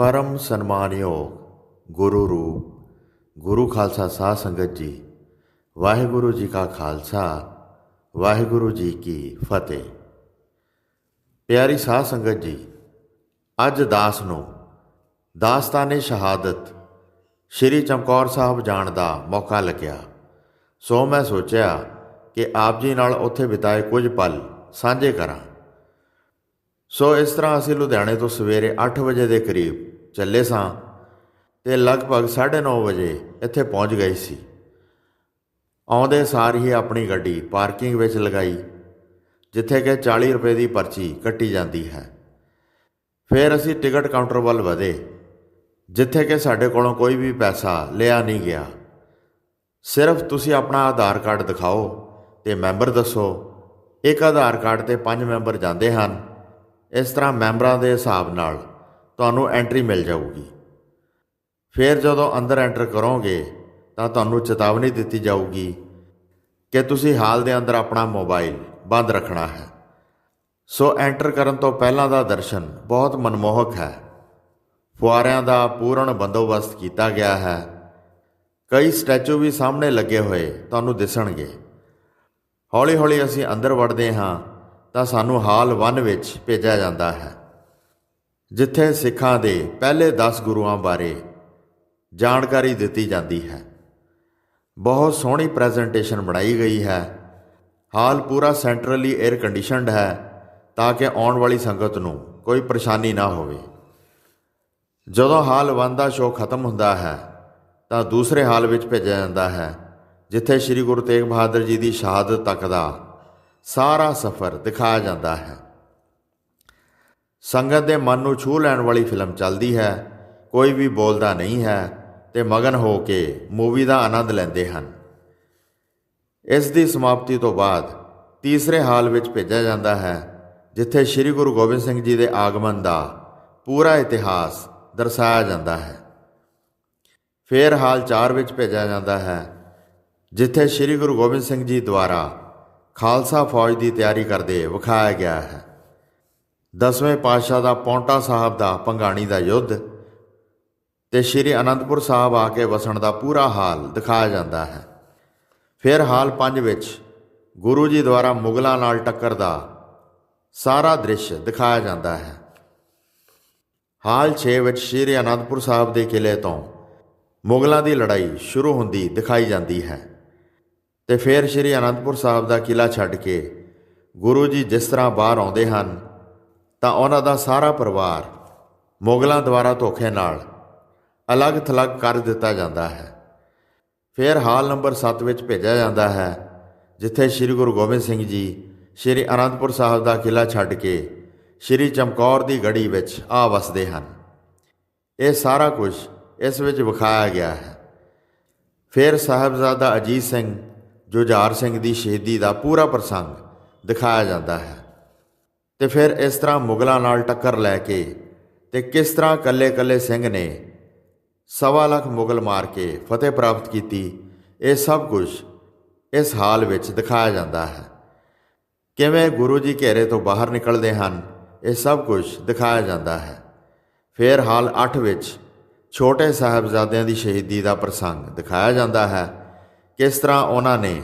ਪਰਮ ਸਨਮਾਨਯੋਗ ਗੁਰੂ ਰੂਪ, ਗੁਰੂ ਖਾਲਸਾ ਸਾਧ ਸੰਗਤ ਜੀ, ਵਾਹਿਗੁਰੂ ਜੀ ਕਾ ਖਾਲਸਾ, ਵਾਹਿਗੁਰੂ ਜੀ ਕੀ ਫਤਿਹ। ਪਿਆਰੀ ਸਾਧ ਸੰਗਤ ਜੀ, ਅੱਜ ਦਾਸ ਨੂੰ ਦਾਸਤਾਨੇ ਸ਼ਹਾਦਤ ਸ਼੍ਰੀ ਚਮਕੌਰ ਸਾਹਿਬ ਜਾਣ ਦਾ ਮੌਕਾ ਲੱਗਿਆ। ਸੋ ਮੈਂ ਸੋਚਿਆ ਕਿ ਆਪ ਜੀ ਨਾਲ ਉੱਥੇ ਬਿਤਾਏ ਕੁਝ ਪਲ ਸਾਂਝੇ ਕਰਾਂ। ਸੋ ਇਸ ਤਰ੍ਹਾਂ ਅਸੀਂ ਲੁਧਿਆਣੇ ਤੋਂ ਸਵੇਰੇ 8 ਵਜੇ ਦੇ ਕਰੀਬ ਚੱਲੇ ਸਾਂ ਤੇ ਲਗਭਗ 9:30 ਵਜੇ ਇੱਥੇ ਪਹੁੰਚ ਗਏ ਸੀ। ਆਉਂਦੇ ਸਾਰ ਹੀ ਆਪਣੀ ਗੱਡੀ ਪਾਰਕਿੰਗ ਵਿੱਚ ਲਗਾਈ, ਜਿੱਥੇ ਕਿ 40 ਰੁਪਏ ਦੀ ਪਰਚੀ ਕੱਟੀ ਜਾਂਦੀ ਹੈ। ਫਿਰ ਅਸੀਂ ਟਿਕਟ ਕਾਊਂਟਰ ਵੱਲ ਵਧੇ, ਜਿੱਥੇ ਕਿ ਸਾਡੇ ਕੋਲੋਂ ਕੋਈ ਵੀ ਪੈਸਾ ਲਿਆ ਨਹੀਂ ਗਿਆ। ਸਿਰਫ ਤੁਸੀਂ ਆਪਣਾ ਆਧਾਰ ਕਾਰਡ ਦਿਖਾਓ ਤੇ ਮੈਂਬਰ ਦੱਸੋ। ਇੱਕ ਆਧਾਰ ਕਾਰਡ ਤੇ ਪੰਜ ਮੈਂਬਰ ਜਾਂਦੇ ਹਨ। ਇਸ ਤਰ੍ਹਾਂ ਮੈਂਬਰਾਂ ਦੇ ਹਿਸਾਬ ਨਾਲ ਤੁਹਾਨੂੰ ਐਂਟਰੀ ਮਿਲ ਜਾਊਗੀ। ਫਿਰ ਜਦੋਂ ਅੰਦਰ ਐਂਟਰ ਕਰੋਗੇ, ਤਾਂ ਤੁਹਾਨੂੰ ਚੇਤਾਵਨੀ ਦਿੱਤੀ ਜਾਊਗੀ ਕਿ ਤੁਸੀਂ ਹਾਲ ਦੇ ਅੰਦਰ ਆਪਣਾ ਮੋਬਾਈਲ ਬੰਦ ਰੱਖਣਾ ਹੈ। ਸੋ ਐਂਟਰ ਕਰਨ ਤੋਂ ਪਹਿਲਾਂ ਦਾ ਦਰਸ਼ਨ ਬਹੁਤ ਮਨਮੋਹਕ ਹੈ। ਫੁਆਰਿਆਂ ਦਾ ਪੂਰਨ ਬੰਦੋਬਸਤ ਕੀਤਾ ਗਿਆ ਹੈ। ਕਈ ਸਟੈਚੂ ਵੀ ਸਾਹਮਣੇ ਲੱਗੇ ਹੋਏ ਤੁਹਾਨੂੰ ਦਿਸਣਗੇ। ਹੌਲੀ-ਹੌਲੀ ਅਸੀਂ ਅੰਦਰ ਵੜਦੇ ਹਾਂ ਤਾਂ ਸਾਨੂੰ ਹਾਲ 1 ਵਿੱਚ ਭੇਜਿਆ ਜਾਂਦਾ ਹੈ। ਜਿੱਥੇ ਸਿੱਖਾਂ ਦੇ ਪਹਿਲੇ 10 ਗੁਰੂਆਂ ਬਾਰੇ ਜਾਣਕਾਰੀ ਦਿੱਤੀ ਜਾਂਦੀ ਹੈ। ਬਹੁਤ ਸੋਹਣੀ ਪ੍ਰੈਜੈਂਟੇਸ਼ਨ ਬਣਾਈ ਗਈ ਹੈ। ਹਾਲ ਪੂਰਾ ਸੈਂਟਰਲੀ 에ਅਰ ਕੰਡੀਸ਼ਨਡ ਹੈ ਤਾਂ ਕਿ ਆਉਣ ਵਾਲੀ ਸੰਗਤ ਨੂੰ ਕੋਈ ਪਰੇਸ਼ਾਨੀ ਨਾ ਹੋਵੇ। ਜਦੋਂ ਹਾਲ 1 ਦਾ ਸ਼ੋਅ ਖਤਮ ਹੁੰਦਾ ਹੈ ਤਾਂ ਦੂਸਰੇ ਹਾਲ ਵਿੱਚ ਭੇਜਿਆ ਜਾਂਦਾ ਹੈ, ਜਿੱਥੇ ਸ੍ਰੀ ਗੁਰੂ ਤੇਗ ਬਹਾਦਰ ਜੀ ਦੀ ਸ਼ਹਾਦਤ ਤੱਕ ਦਾ ਸਾਰਾ ਸਫ਼ਰ ਦਿਖਾਇਆ ਜਾਂਦਾ ਹੈ। ਸੰਗਤ ਦੇ ਮਨ ਨੂੰ ਛੂਹ ਲੈਣ ਵਾਲੀ ਫਿਲਮ ਚੱਲਦੀ ਹੈ। ਕੋਈ ਵੀ ਬੋਲਦਾ ਨਹੀਂ ਹੈ ਤੇ ਮਗਨ ਹੋ ਕੇ ਮੂਵੀ ਦਾ ਆਨੰਦ ਲੈਂਦੇ ਹਨ। ਇਸ ਦੀ ਸਮਾਪਤੀ ਤੋਂ ਬਾਅਦ ਤੀਸਰੇ ਹਾਲ ਵਿੱਚ ਭੇਜਿਆ ਜਾਂਦਾ ਹੈ, ਜਿੱਥੇ ਸ੍ਰੀ ਗੁਰੂ ਗੋਬਿੰਦ ਸਿੰਘ ਜੀ ਦੇ ਆਗਮਨ ਦਾ ਪੂਰਾ ਇਤਿਹਾਸ ਦਰਸਾਇਆ ਜਾਂਦਾ ਹੈ। ਫਿਰ ਹਾਲ 4 ਵਿੱਚ ਭੇਜਿਆ ਜਾਂਦਾ ਹੈ, ਜਿੱਥੇ ਸ੍ਰੀ ਗੁਰੂ ਗੋਬਿੰਦ ਸਿੰਘ ਜੀ ਦੁਆਰਾ ਖਾਲਸਾ ਫੌਜ ਦੀ ਤਿਆਰੀ ਕਰਦੇ ਵਿਖਾਇਆ ਗਿਆ ਹੈ। ਦਸਵੇਂ ਪਾਤਸ਼ਾਹ ਦਾ ਪੌਂਟਾ ਸਾਹਿਬ ਦਾ ਪੰਗਾਣੀ ਦਾ ਯੁੱਧ ਤੇ ਸ੍ਰੀ ਅਨੰਦਪੁਰ ਸਾਹਿਬ ਆ ਕੇ ਵਸਣ ਦਾ ਪੂਰਾ ਹਾਲ ਦਿਖਾਇਆ ਜਾਂਦਾ ਹੈ। ਫਿਰ ਹਾਲ 5 ਵਿੱਚ ਗੁਰੂ ਜੀ ਦੁਆਰਾ ਮੁਗਲਾਂ ਨਾਲ ਟੱਕਰ ਦਾ ਸਾਰਾ ਦ੍ਰਿਸ਼ ਦਿਖਾਇਆ ਜਾਂਦਾ ਹੈ। ਹਾਲ 6 ਵਿੱਚ ਸ੍ਰੀ ਅਨੰਦਪੁਰ ਸਾਹਿਬ ਦੇ ਕਿਲੇ ਤੋਂ ਮੁਗਲਾਂ ਦੀ ਲੜਾਈ ਸ਼ੁਰੂ ਹੁੰਦੀ ਦਿਖਾਈ ਜਾਂਦੀ ਹੈ। ਤੇ ਫਿਰ ਸ੍ਰੀ ਅਨੰਦਪੁਰ ਸਾਹਿਬ ਦਾ ਕਿਲਾ ਛੱਡ ਕੇ ਗੁਰੂ ਜੀ ਜਿਸ ਤਰ੍ਹਾਂ ਬਾਹਰ ਆਉਂਦੇ ਹਨ, ਤਾਂ ਉਹਨਾਂ ਦਾ ਸਾਰਾ ਪਰਿਵਾਰ ਮੁਗਲਾਂ ਦੁਆਰਾ ਧੋਖੇ ਨਾਲ ਅਲੱਗ-ਥਲੱਗ ਕਰ ਦਿੱਤਾ ਜਾਂਦਾ ਹੈ। ਫਿਰ ਹਾਲ ਨੰਬਰ 7 ਵਿੱਚ ਭੇਜਿਆ ਜਾਂਦਾ ਹੈ, ਜਿੱਥੇ ਸ੍ਰੀ ਗੁਰੂ ਗੋਬਿੰਦ ਸਿੰਘ ਜੀ ਸ੍ਰੀ ਅਨੰਦਪੁਰ ਸਾਹਿਬ ਦਾ ਕਿਲਾ ਛੱਡ ਕੇ ਸ੍ਰੀ ਚਮਕੌਰ ਦੀ ਗੜੀ ਵਿੱਚ ਆ ਵਸਦੇ ਹਨ। ਇਹ ਸਾਰਾ ਕੁਝ ਇਸ ਵਿੱਚ ਵਿਖਾਇਆ ਗਿਆ ਹੈ। ਫਿਰ ਸਾਹਿਬਜ਼ਾਦਾ ਅਜੀਤ ਸਿੰਘ ਜੁਝਾਰ ਸਿੰਘ ਦੀ ਸ਼ਹੀਦੀ ਦਾ ਪੂਰਾ ਪ੍ਰਸੰਗ ਦਿਖਾਇਆ ਜਾਂਦਾ ਹੈ। ਤੇ ਫਿਰ ਇਸ ਤਰ੍ਹਾਂ ਮੁਗਲਾਂ ਨਾਲ ਟੱਕਰ ਲੈ ਕੇ ਤੇ ਕਿਸ ਤਰ੍ਹਾਂ ਕੱਲੇ-ਕੱਲੇ ਸਿੰਘ ਨੇ ਸਵਾ ਲੱਖ ਮੁਗਲ ਮਾਰ ਕੇ ਫਤਿਹ ਪ੍ਰਾਪਤ ਕੀਤੀ, ਇਹ ਸਭ ਕੁਝ ਇਸ ਹਾਲ ਵਿੱਚ ਦਿਖਾਇਆ ਜਾਂਦਾ ਹੈ। ਕਿਵੇਂ ਗੁਰੂ ਜੀ ਘੇਰੇ ਤੋਂ ਬਾਹਰ ਨਿਕਲਦੇ ਹਨ, ਇਹ ਸਭ ਕੁਝ ਦਿਖਾਇਆ ਜਾਂਦਾ ਹੈ। ਫਿਰ ਹਾਲ 8 ਵਿੱਚ ਛੋਟੇ ਸਾਹਿਬਜ਼ਾਦਿਆਂ ਦੀ ਸ਼ਹੀਦੀ ਦਾ ਪ੍ਰਸੰਗ ਦਿਖਾਇਆ ਜਾਂਦਾ ਹੈ। ਕਿਸ ਤਰ੍ਹਾਂ ਉਹਨਾਂ ਨੇ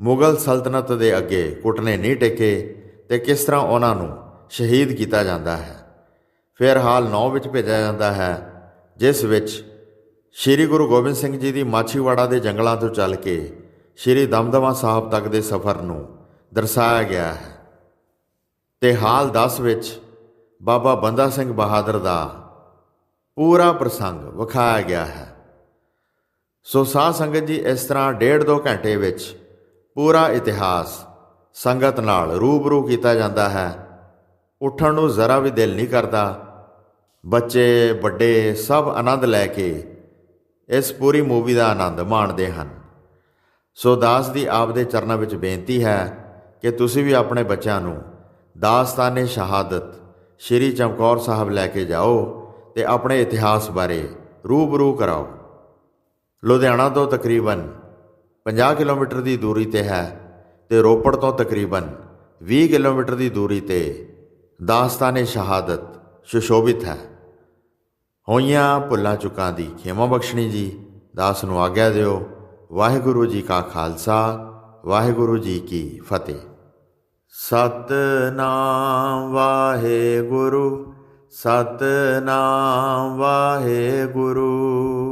ਮੁਗਲ ਸਲਤਨਤ ਦੇ ਅੱਗੇ ਘੁਟਨੇ ਨਹੀਂ ਟੇਕੇ ਤੇ ਕਿਸ ਤਰ੍ਹਾਂ ਉਹਨਾਂ ਨੂੰ ਸ਼ਹੀਦ ਕੀਤਾ ਜਾਂਦਾ ਹੈ? ਫਿਰ ਹਾਲ 9 ਵਿੱਚ ਭੇਜਿਆ ਜਾਂਦਾ ਹੈ, ਜਿਸ ਵਿੱਚ ਸ੍ਰੀ ਗੁਰੂ ਗੋਬਿੰਦ ਸਿੰਘ ਜੀ ਦੀ ਮਾਛੀਵਾੜਾ ਦੇ ਜੰਗਲਾਂ ਤੋਂ ਚੱਲ ਕੇ ਸ੍ਰੀ ਦਮਦਮਾ ਸਾਹਿਬ ਤੱਕ ਦੇ ਸਫ਼ਰ ਨੂੰ ਦਰਸਾਇਆ ਗਿਆ ਹੈ। ਤੇ ਹਾਲ 10 ਵਿੱਚ ਬਾਬਾ ਬੰਦਾ ਸਿੰਘ ਬਹਾਦਰ ਦਾ ਪੂਰਾ ਪ੍ਰਸੰਗ ਵਿਖਾਇਆ ਗਿਆ ਹੈ। ਸੋ ਸਾਧ ਸੰਗਤ ਜੀ, ਇਸ ਤਰ੍ਹਾਂ ਡੇਢ ਦੋ ਘੰਟੇ ਵਿੱਚ ਪੂਰਾ ਇਤਿਹਾਸ ਸੰਗਤ ਨਾਲ ਰੂਬਰੂ ਕੀਤਾ ਜਾਂਦਾ ਹੈ। ਉੱਠਣ ਨੂੰ ਜ਼ਰਾ ਵੀ ਦਿਲ ਨਹੀਂ ਕਰਦਾ। ਬੱਚੇ, ਵੱਡੇ ਸਭ ਆਨੰਦ ਲੈ ਕੇ ਇਸ ਪੂਰੀ ਮੂਵੀ ਦਾ ਆਨੰਦ ਮਾਣਦੇ ਹਨ। ਸੋ ਦਾਸ ਦੀ ਆਪ ਦੇ ਚਰਨਾਂ ਵਿੱਚ ਬੇਨਤੀ ਹੈ ਕਿ ਤੁਸੀਂ ਵੀ ਆਪਣੇ ਬੱਚਿਆਂ ਨੂੰ ਦਾਸਤਾਨੇ ਸ਼ਹਾਦਤ ਸ਼੍ਰੀ ਚਮਕੌਰ ਸਾਹਿਬ ਲੈ ਕੇ ਜਾਓ ਤੇ ਆਪਣੇ ਇਤਿਹਾਸ ਬਾਰੇ ਰੂਬਰੂ ਕਰਾਓ। ਲੁਧਿਆਣਾ ਤੋਂ ਤਕਰੀਬਨ 50 ਕਿਲੋਮੀਟਰ ਦੀ ਦੂਰੀ ਤੇ ਹੈ ਤੇ ਰੋਪੜ ਤੋਂ ਤਕਰੀਬਨ 20 ਕਿਲੋਮੀਟਰ ਦੀ ਦੂਰੀ ਤੇ ਦਾਸਤਾਨੇ ਸ਼ਹਾਦਤ ਸੁਸ਼ੋਭਿਤ ਹੈ। ਹੋਈਆਂ ਭੁੱਲਾਂ ਚੁੱਕਾਂ ਦੀ ਖੇਮਾ ਬਖਸ਼ਣੀ ਜੀ, ਦਾਸ ਨੂੰ ਆਗਿਆ ਦਿਓ। ਵਾਹਿਗੁਰੂ ਜੀ ਕਾ ਖਾਲਸਾ, ਵਾਹਿਗੁਰੂ ਜੀ ਕੀ ਫਤਿਹ। ਸਤਨਾਮ ਵਾਹਿਗੁਰੂ ਸਤਨਾਮ ਵਾਹਿਗੁਰੂ।